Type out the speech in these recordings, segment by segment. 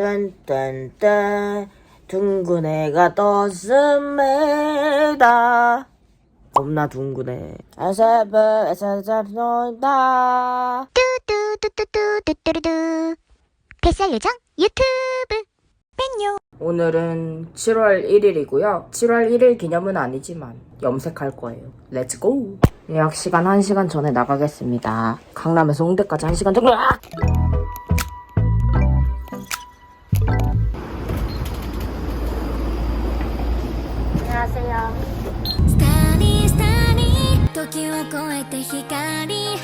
딴딴딴 둥근 애가 떴습니다 겁나 둥근해 아사잡 놀다 뚜뚜뚜뚜뚜뚜뚜뚜 뱃살 요정 유튜브 뺀요 오늘은 7월 1일이고요 7월 1일 기념은 아니지만 염색할 거예요 렛츠고 예약 시간 1시간 전에 나가겠습니다 강남에서 홍대까지 1시간 정도 아! 안 時を超えて光放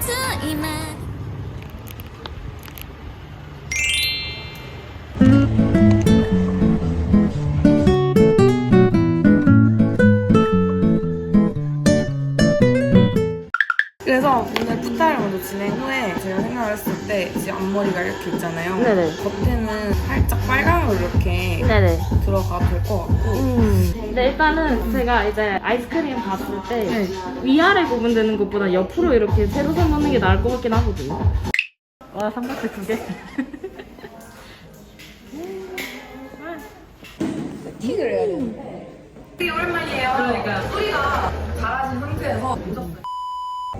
つ今 그래서 오늘 푸타를 먼저 진행 후에 제가 생각을 했을 때 이제 앞머리가 이렇게 있잖아요. 네네. 겉에 네네 들어가도 될 것 같고 음. 근데 일단은 제가 이제 아이스크림 봤을 때 네. 위아래 부분 되는 것보다 옆으로 이렇게 세로 선 넣는 게 나을 것 같긴 하거든요. 와 삼각대 두 개. 되게 오랜만이에요. 그러니까 소리가 갈아진 상태에서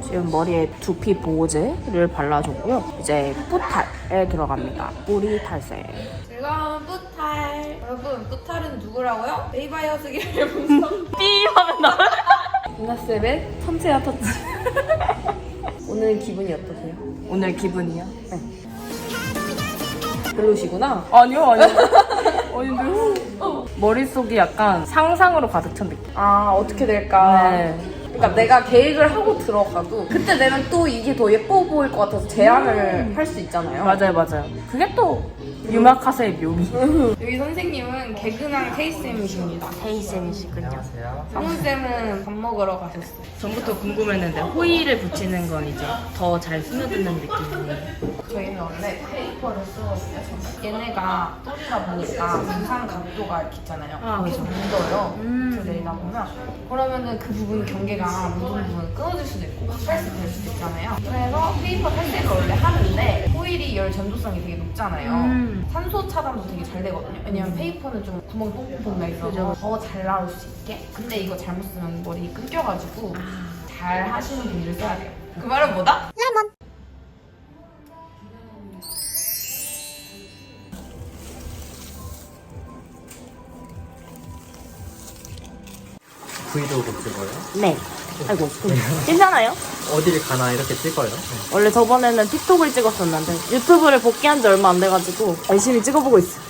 지금 머리에 두피 보호제를 발라줬고요. 이제 뿌탈에 들어갑니다. 뿌리 탈색. 즐거운 뿌탈 여러분 뿌탈은 누구라고요? 베이바이어스기를 분석 삐 하면 나. 이나쌤의 천체야 터치 오늘 기분이 어떠세요? 오늘 기분이요? 네. 별로시구나 아니요, 아니요. 아닌데. 머릿속이 약간 상상으로 가득 찬 느낌. 아 어떻게 될까 네. 그러니까 내가 계획을 하고 들어가도 그때 되면 또 이게 더 예뻐 보일 것 같아서 제안을 할 수 있잖아요 맞아요, 맞아요. 그게 또 유마카세의 묘미. 여기 선생님은 개근한 케이쌤이십니다 헤이쌤이시군요. 상훈쌤은 밥 먹으러 가셨어요 전부터 궁금했는데 호일을 붙이는 건 이제 더 잘 스며드는 느낌이에요. 저희는 원래 페이퍼를 쓰거든요 얘네가 똘이다 보니까 부산 각도가 이렇게 있잖아요 아, 계속 그죠. 묻어요 음. 내리다 보면 그러면은 그 부분 경계가 묻은 부분 끊어질 수도 있고 탈색 될 수도 있잖아요 그래서 페이퍼 탈색을 원래 하는데 호일이 열 전도성이 되게 높잖아요. 음. 산소 차단도 되게 잘 되거든요. 왜냐면 페이퍼는 좀 구멍이 뽕뽕뽕 나 있어서 더 잘 나올 수 있게. 근데 이거 잘못 쓰면 머리 끊겨가지고 잘 하시는 분들 써야 돼요. 그 말은 뭐다? 브이로그 찍어요? 네. 아이고, 괜찮아요? 어디를 가나 이렇게 찍어요? 원래 저번에는 틱톡을 찍었었는데 유튜브를 복귀한 지 얼마 안 돼가지고 열심히 찍어보고 있어요.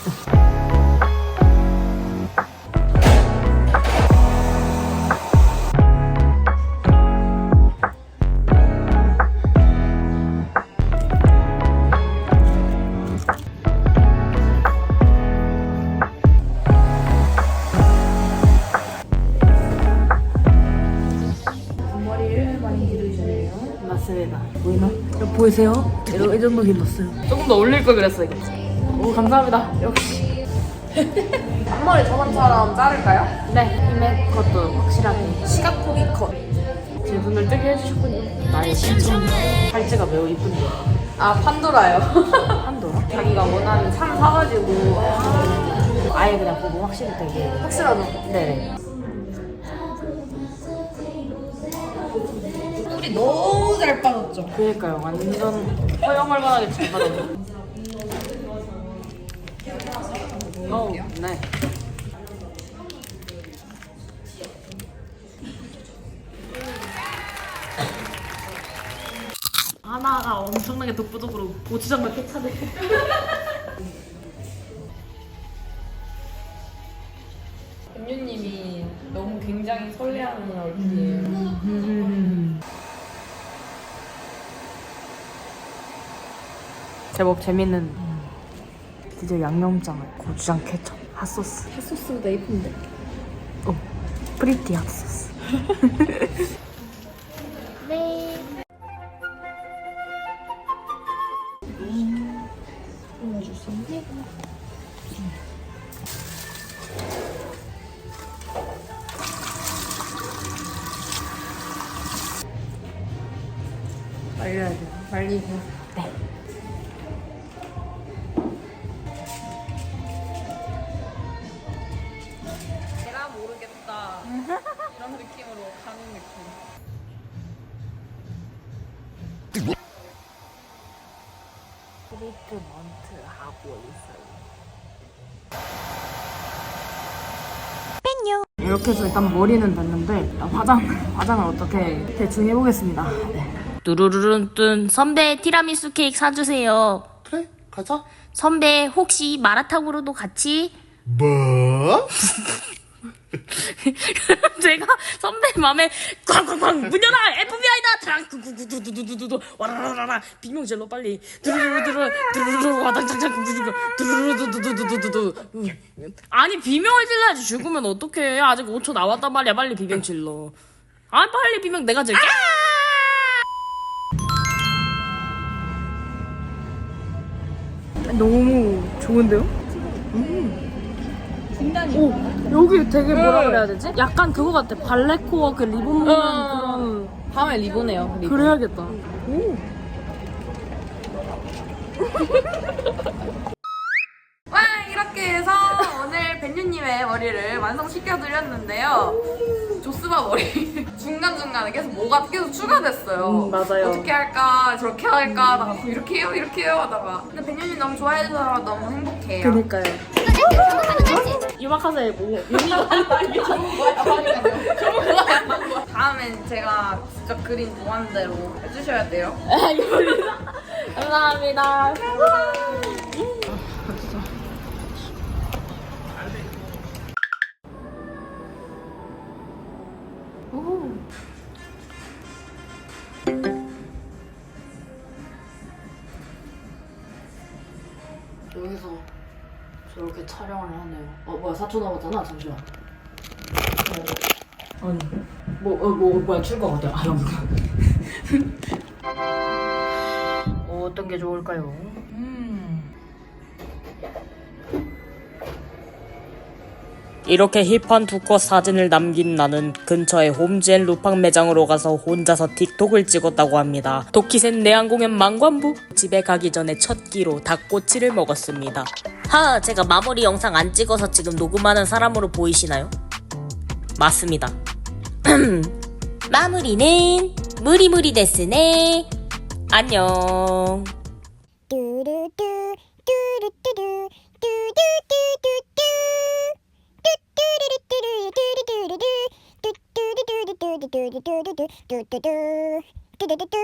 보이세요? 이 정도 길었어요. 조금 더 올릴 걸 그랬어요. 이거. 오 감사합니다. 역시. 앞머리 저번처럼 자를까요? 네, 힘의 것도 확실하게 시각폭이 컷. 제 눈을 뜨게 해주셨군요. 나의 신청 팔찌가 매우 이쁜데. 아 판도라요. 한도라? 자기가 원하는 참 사가지고 아예 그냥 보고 확실히 되게. 확실하죠. 네네. 너무 잘 빠졌죠. 그니까요. 완전 허영할만하게 잘 받아요. 어, 네. 하나가 엄청나게 독보적으로 고추장만 쾌차네. 은유님이 너무 굉장히 설레하는 얼굴이에요. 제법 재밌는. 드디어 양념장을 고추장 케첩 핫소스. 핫소스보다 예쁜데. 어, 프리티 핫소스. 말려야 돼요. 말리고. 그런 느낌으로 가는 느낌. 트리트먼트 하고 있어요. 이렇게 해서 일단 머리는 됐는데 일단 화장 화장을 어떻게 대충 해보겠습니다. 네. 뚜루루룬 선배 티라미수 케이크 사주세요. 그래 가자. 선배 혹시 마라탕으로도 같이 뭐? 마음에 꽝꽝꽝 문 열어 FBI다. 드랑구구구두두두두두 와라라라라. 비명 질러 빨리. 두루루루루 두루루루 와당장장 구구구구 두루루두두두두두두 아니 비명을 질러야지 죽으면 어떡해. 아직 5초 나왔단 말이야. 빨리 비명 질러. 아 빨리 비명 내가 질게. 너무 좋은데요? 오, 여기 되게 뭐라 그래야 되지? 약간 그거 같아. 발레코어 그 리본 모양 그런. 다음에 리본해요. 리본. 그래야겠다. 오. 와 이렇게 해서 오늘 벤유님의 머리를 완성시켜드렸는데요. 조스바 머리 중간중간에 계속 뭐가 계속 추가됐어요. 음, 맞아요. 어떻게 할까 저렇게 할까 하다가 이렇게 해요 이렇게 해요 하다가 근데 벤유님 너무 좋아해주셔서 너무 행복해요. 그니까요. 어? 유마카세 뭐 유니관이 좋은 거야. 좋은 거야. 다음엔 제가 직접 그린 무한대로 해주셔야 돼요. 감사합니다. 감사합니다. 이렇게 촬영을 하네요. 어 뭐야 4초 남았잖아 잠시만. 어. 아니 뭐어 뭐, 뭐야 출가 어디야? 아 여기. 어, 어떤 게 좋을까요? 음. 이렇게 힙한 두 컷 사진을 남긴 나는 근처의 홈즈앤 루팡 매장으로 가서 혼자서 틱톡을 찍었다고 합니다. 도키센 내한 공연 망관부! 집에 가기 전에 첫 끼로 닭꼬치를 먹었습니다. 하, 제가 마무리 영상 안 찍어서 지금 녹음하는 사람으로 보이시나요? 맞습니다. 마무리는 무리무리 데스네. 안녕. 뚜루뚜, 뚜루뚜루, 뚜두뚜뚜뚜. 뚜뚜루뚜루뚜루뚜루뚜. 뚜뚜루뚜루뚜루뚜루뚜. 뚜뚜뚜. 뚜뚜뚜.